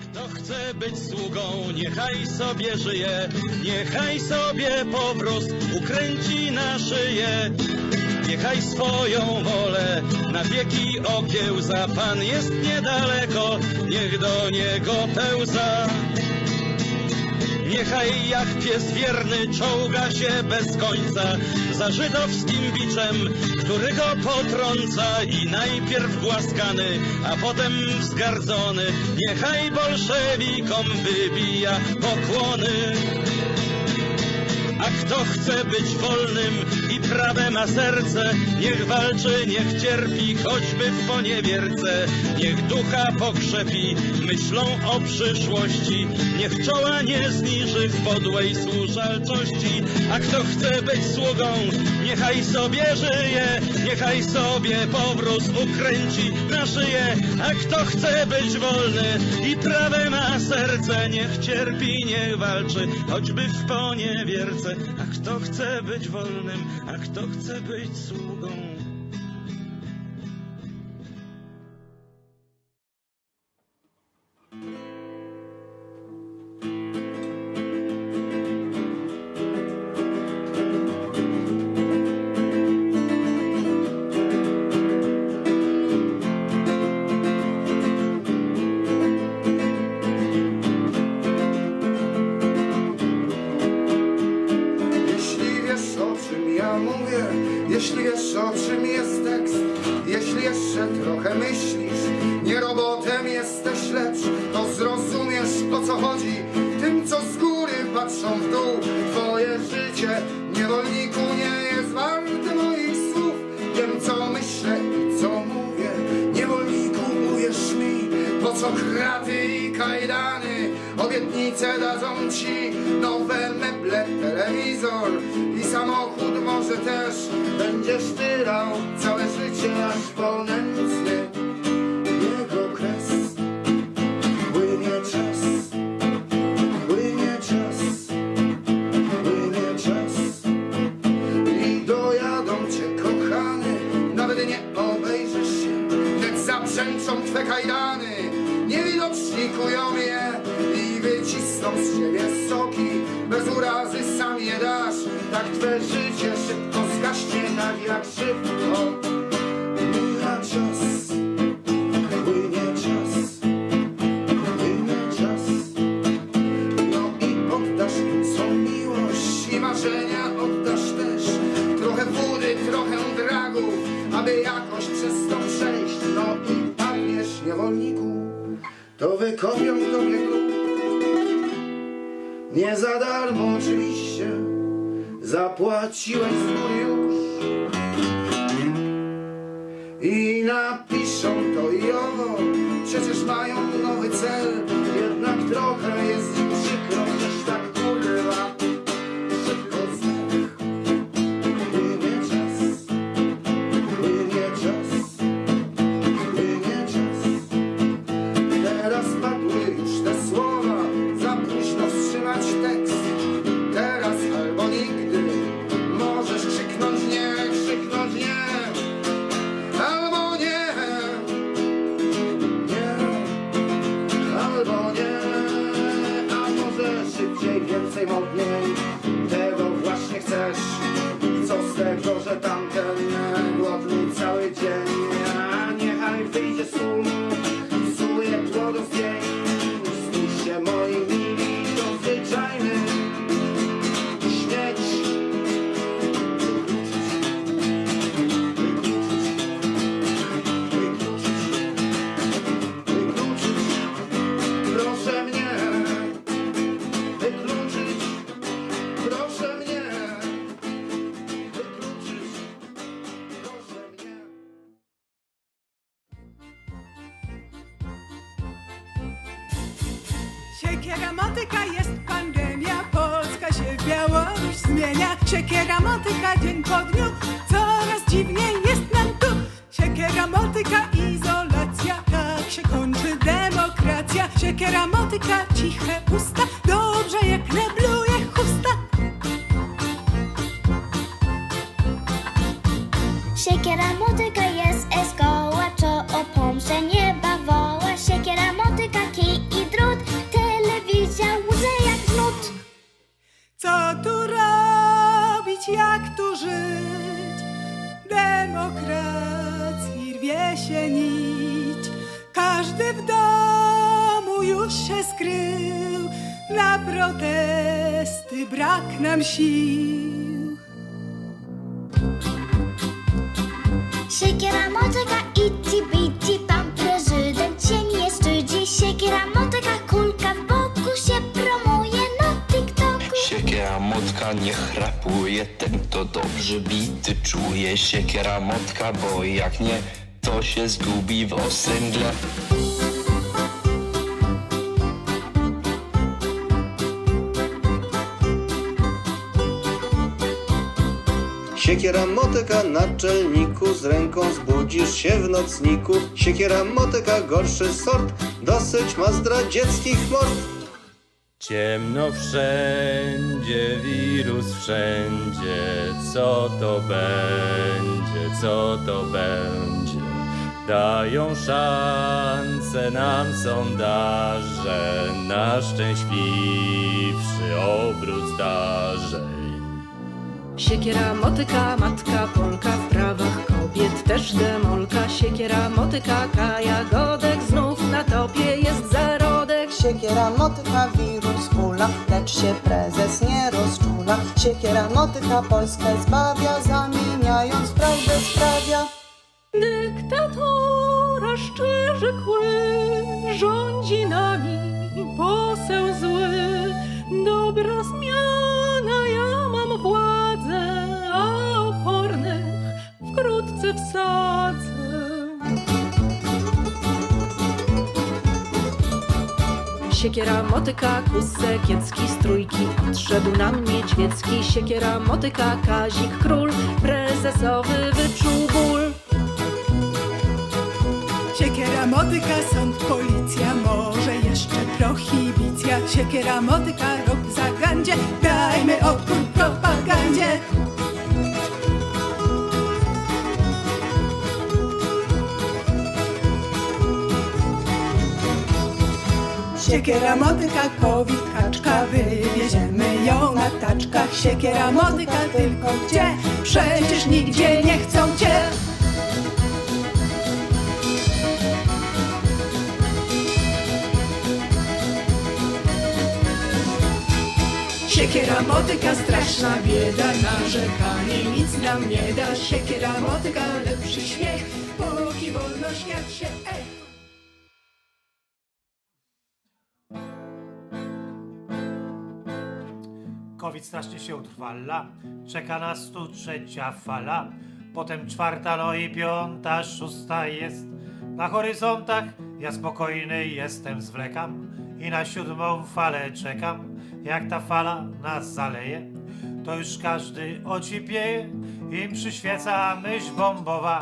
kto chce być sługą, niechaj sobie żyje, niechaj sobie powrót ukręci na szyję. Niechaj swoją wolę na wieki okiełza, Pan jest niedaleko, niech do niego pełza. Niechaj jak pies wierny czołga się bez końca za żydowskim biczem, który go potrąca i najpierw głaskany, a potem wzgardzony. Niechaj bolszewikom wybija pokłony. A kto chce być wolnym i prawe ma serce, niech walczy, niech cierpi, choćby w poniewierce. Niech ducha pokrzepi myślą o przyszłości, niech czoła nie zniży w podłej służalczości. A kto chce być sługą, niechaj sobie żyje, niechaj sobie powróz ukręci na szyję. A kto chce być wolny i prawe ma serce, niech cierpi, niech walczy, choćby w poniewierce. A kto chce być wolnym, a kto chce być sługą. Co kraty i kajdany, obietnice dadzą ci nowe meble, telewizor i samochód. Może też będziesz tyrał całe życie aż po nędzny. Jego kres. Płynie czas, płynie czas, płynie czas. I dojadą cię kochany, nawet nie obejrzysz się, lecz zabrzęczą twe kajdany, niewidoczni kują je i wycisną z ciebie soki, bez urazy sam je dasz, tak twe życie szybko zgaśnie, tak jak szybko. Mija czas. No aby jakoś przez to przejść. No i padniesz niewolniku, to wykopią tobie grób. Nie za darmo oczywiście, zapłaciłeś z góry już. I napiszą to i owo Przecież mają nowy cel Jednak trochę jest im przykro Siekiera motyka jest pandemia, Polska się w Białoruś zmienia. Siekiera motyka dzień po dniu, coraz dziwniej jest nam tu. Siekiera motyka izolacja, tak się kończy demokracja. Siekiera motyka ciche usta, do dobrze jak nebluje chusta. Siekiera motyka się nić. Każdy w domu już się skrył. Na protesty brak nam sił. Siekiera motyka, iti biti, pan prezydent się nie szczydzi. Siekiera motyka, kulka w boku się promuje na TikToku. Siekiera motka nie chrapuje, ten to dobrze bity czuje. Siekiera motka, bo jak nie, to się zgubi w osędle. Siekiera motyka naczelniku, z ręką zbudzisz się w nocniku. Siekiera motyka gorszy sort, dosyć ma zdradzieckich mord. Ciemno wszędzie, wirus wszędzie, co to będzie, co to będzie? Dają szansę nam sondaże na szczęśliwszy obrót zdarzeń. Siekiera, motyka, matka, Polka w prawach kobiet, też demolka. Siekiera, motyka, Kaja, Godek, znów na topie jest zarodek. Siekiera motyka wirus hula, lecz się prezes nie rozczula. Siekiera motyka Polskę zbawia, zamieniając prawdę sprawia. Dyktatura szczerze kły, rządzi nami poseł zły. Dobra zmiana, ja mam władzę, a opornych wkrótce wsadzę. Siekiera, motyka, kusekiecki strójki Odszedł nam niedźwiecki Siekiera, motyka, Kazik, król Prezesowy wyczuł ból motyka, sąd, policja, może jeszcze prohibicja. Siekiera, motyka, rok za gandzie, dajmy opór propagandzie. Siekiera, motyka, kowit, kaczka, wywieziemy ją na taczkach. Siekiera, motyka, tylko gdzie? Przecież nigdzie nie chcą cię. Siekiera, motyka, straszna bieda, narzekanie nic nam nie da. Siekiera, motyka, lepszy śmiech, póki wolno śmiać się, ej. COVID strasznie się utrwala, czeka nas tu trzecia fala, potem czwarta, no i piąta, szósta jest na horyzontach. Ja spokojny jestem, zwlekam i na siódmą falę czekam. Jak ta fala nas zaleje, to już każdy ocipieje, im przyświeca myśl bombowa,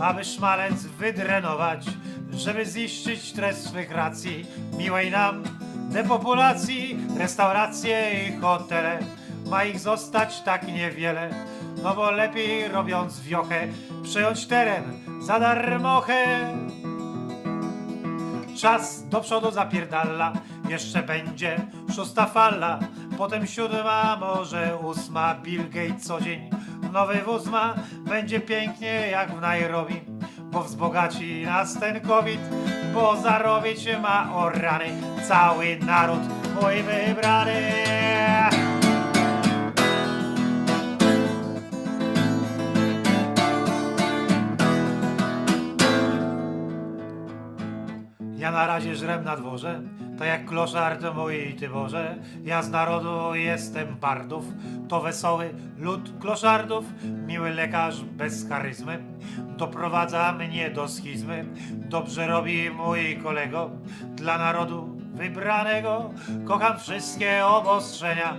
aby szmalec wydrenować, żeby ziścić stres swych racji, miłej nam depopulacji, restauracje i hotele. Ma ich zostać tak niewiele, no bo lepiej robiąc wiochę, przejąć teren za darmochę. Czas do przodu zapierdala, jeszcze będzie szósta fala, potem siódma, może ósma, Bill Gates co dzień nowy wóz ma, będzie pięknie jak w Nairobi, bo wzbogaci nas ten COVID, bo zarobić ma o rany cały naród. Mój wybrany. Ja na razie żrem na dworze, tak jak kloszard mój Tyborze. Ja z narodu jestem bardów, to wesoły lud kloszardów. Miły lekarz bez charyzmy, doprowadza mnie do schizmy. Dobrze robi mój kolego, dla narodu wybranego. Kocham wszystkie obostrzenia,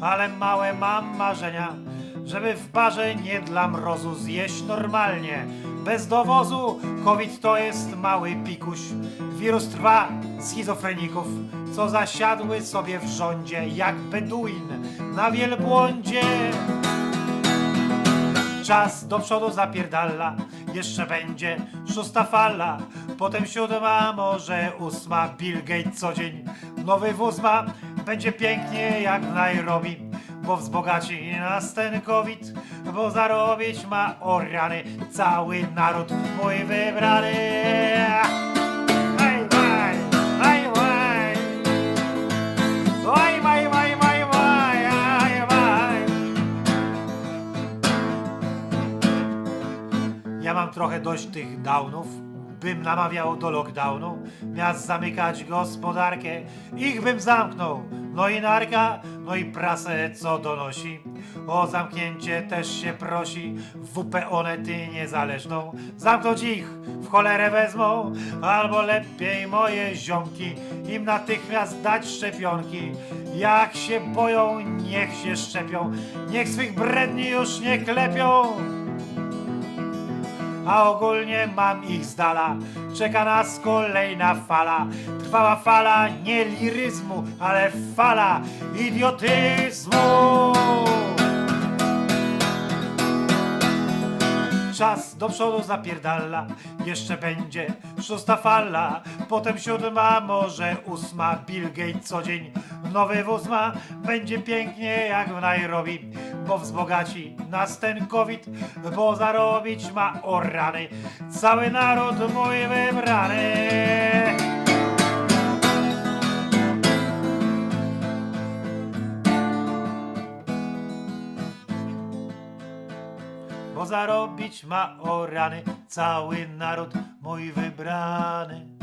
ale małe mam marzenia. Żeby w barze nie dla mrozu zjeść normalnie bez dowozu. COVID to jest mały pikuś. Wirus trwa schizofreników, co zasiadły sobie w rządzie jak beduin na wielbłądzie. Czas do przodu zapierdala, jeszcze będzie szósta fala, potem siódma, może ósma. Bill Gates co dzień nowy wóz ma, będzie pięknie jak w Nairobi, bo wzbogaci nas ten COVID, bo zarobić ma o rany cały naród mój wybrany. Aj, aj, aj, aj. Oj, maj, maj, maj, maj, aj, maj. Ja mam trochę dość tych downów, bym namawiał do lockdownu, miast zamykać gospodarkę, ich bym zamknął. No i narka, no i prasę co donosi. O zamknięcie też się prosi, WP Onety niezależną. Zamknąć ich, w cholerę wezmą, albo lepiej moje ziomki, im natychmiast dać szczepionki. Jak się boją, niech się szczepią, niech swych bredni już nie klepią a ogólnie mam ich z dala. Czeka nas kolejna fala. Trwała fala nie liryzmu, ale fala idiotyzmu. Czas do przodu zapierdala, jeszcze będzie szósta fala, potem siódma, może ósma. Bill Gates co dzień nowy wóz ma, będzie pięknie jak w Nairobi, bo wzbogaci nas ten COVID, bo zarobić ma o rany cały naród mój wybrany. bo zarobić ma o rany cały naród mój wybrany.